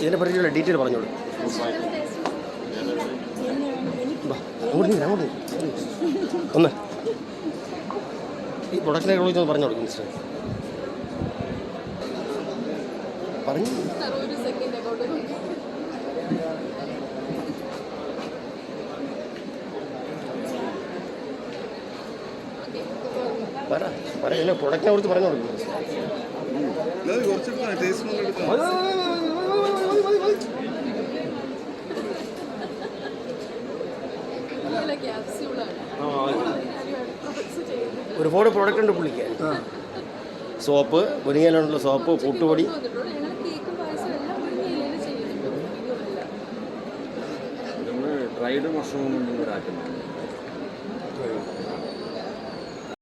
ഇതിനെ പറ്റിയുള്ള ഡീറ്റെയിൽ പറഞ്ഞോളൂ. ഒന്ന്. ഈ പ്രൊഡക്റ്റിനെ കുറിച്ച് ഒന്ന് പറഞ്ഞു കൊടുക്കും മിസ്റ്റർ പറഞ്ഞു. പറ പറ എന്നെ പ്രൊഡക്റ്റിനെ കുറിച്ച് പറഞ്ഞു കൊടുക്കും ക്യാപ്സ്യൂളാണ് ഒരുപാട് പ്രോഡക്റ്റ് ഉണ്ട് പുള്ളിക്ക്. സോപ്പ് മുരിങ്ങയിലുള്ള സോപ്പ് കൂട്ടുപൊടി. Dried mushroom